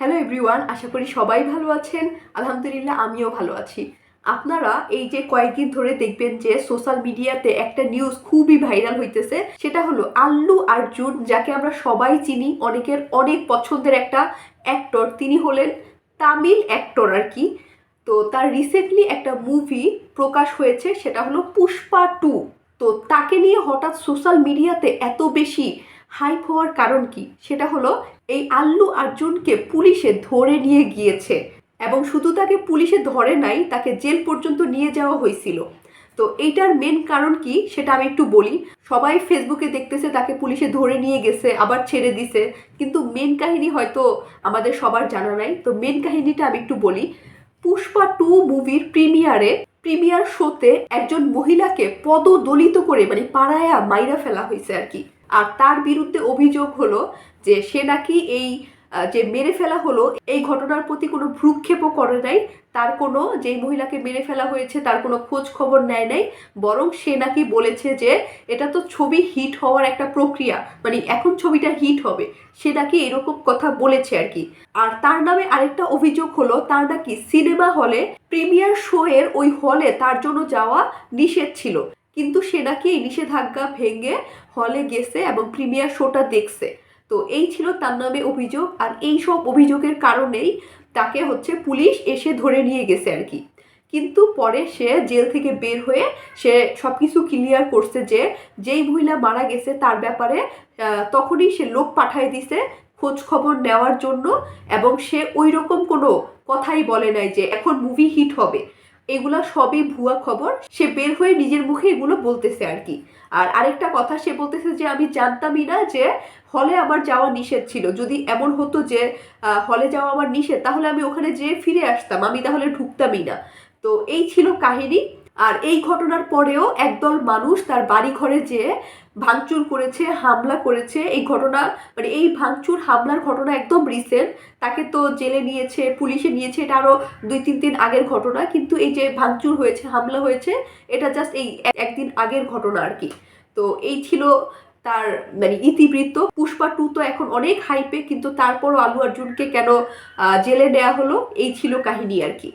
Hello everyone আশা করি সবাই ভালো আছেন। আলহামদুলিল্লাহ, আমিও ভালো আছি। আপনারা এই যে কয়েকদিন ধরে দেখবেন যে সোশ্যাল মিডিয়াতে একটা নিউজ খুবই ভাইরাল হইতেছে, সেটা হলো আল্লু আর্জুন যাকে আমরা সবাই চিনি, অনেকের অনেক পছন্দের একটা অ্যাক্টর তিনি হলেন তামিল অ্যাক্টর আর কি। তো তার রিসেন্টলি একটা মুভি প্রকাশ হয়েছে, সেটা হলো পুষ্পা টু। তো তাকে নিয়ে হঠাৎ সোশ্যাল মিডিয়াতে এত বেশি হাইপ হওয়ার কারণ কি? সেটা হলো এই আল্লু আর্জুনকে পুলিশে ধরে নিয়ে গিয়েছে এবং শুধু তাকে পুলিশে ধরে নাই, তাকে জেল পর্যন্ত নিয়ে যাওয়া হয়েছিল। তো এইটার মেন কারণ কি সেটা আমি একটু বলি। সবাই ফেসবুকে দেখতেছে তাকে পুলিশে ধরে নিয়ে গেছে, আবার ছেড়ে দিছে। কিন্তু মেন কাহিনী হয়তো আমাদের সবার জানা নাই। তো মেন কাহিনীটা আমি একটু বলি। পুষ্পা টু মুভির প্রিমিয়ারে, প্রিমিয়ার শোতে একজন মহিলাকে পদদলিত করে মানে পাড়ায়া মাইরা ফেলা হয়েছে আর কি। আর তার বিরুদ্ধে অভিযোগ হলো যে সে নাকি এই যে মেরে ফেলা হলো, এই ঘটনার প্রতি কোনো ভ্রুক্ষেপও করে নাই। তার কোনো, যেই মহিলাকে মেরে ফেলা হয়েছে, তার কোনো খোঁজ খবর নেয় নাই। বরং সে নাকি বলেছে যে এটা তো ছবি হিট হওয়ার একটা প্রক্রিয়া। মানে এখন ছবিটা হিট হবে। সে নাকি এরকম কথা বলেছে আর কি। আর তার নামে আরেকটা অভিযোগ হলো, তার নাকি সিনেমা হলে প্রিমিয়ার শো এর ওই হলে তার জন্য যাওয়া নিষেধ ছিল। কিন্তু সে নাকি এই নিষেধাজ্ঞা ভেঙে হলে গেছে এবং প্রিমিয়ার শোটা দেখছে। তো এই ছিল তার নামে অভিযোগ আর এই সব অভিযোগের কারণেই তাকে হচ্ছে পুলিশ এসে ধরে নিয়ে গেছে আর কি। কিন্তু পরে সে জেল থেকে বের হয়ে সে সব কিছু ক্লিয়ার করছে যে যেই মহিলা মারা গেছে তার ব্যাপারে তখনই সে লোক পাঠায় দিছে খোঁজ খবর নেওয়ার জন্য এবং সে ওই রকম কোনো কথাই বলে নাই যে এখন মুভি হিট হবে। এগুলা সবই ভুয়া খবর। সে বের হয়ে নিজের মুখে এগুলো বলতেছে আর কি। আর আরেকটা কথা, সে বলতেছে যে, আমি জানতামই না যে হলে আমার যাওয়া নিষেধ ছিল। যদি এমন হতো যে হলে যাওয়া আমার নিষেধ, তাহলে আমি ওখানে যেয়ে ফিরে আসতাম। আমি তাহলে ঢুকতামই না। তো এই ছিল কাহিনী। আর এই ঘটনার পরেও একদল মানুষ তার বাড়ি ঘরে যেয়ে ভাঙচুর করেছে, হামলা করেছে। এই ঘটনা মানে এই ভাঙচুর, হামলার ঘটনা একদম রিসেন্ট তাকে তো জেলে নিয়েছে, পুলিশে নিয়েছে, এটা আরও দুই তিন দিন আগের ঘটনা। কিন্তু এই যে ভাঙচুর হয়েছে, হামলা হয়েছে, এটা জাস্ট এই একদিন আগের ঘটনা আর কি। তো এই ছিল তার মানে ইতিবৃত্ত। পুষ্পা টু তো এখন অনেক হাইপে কিন্তু তারপরও আলু অর্জুনকে কেন জেলে নেওয়া হলো? এই ছিল কাহিনী আর কি।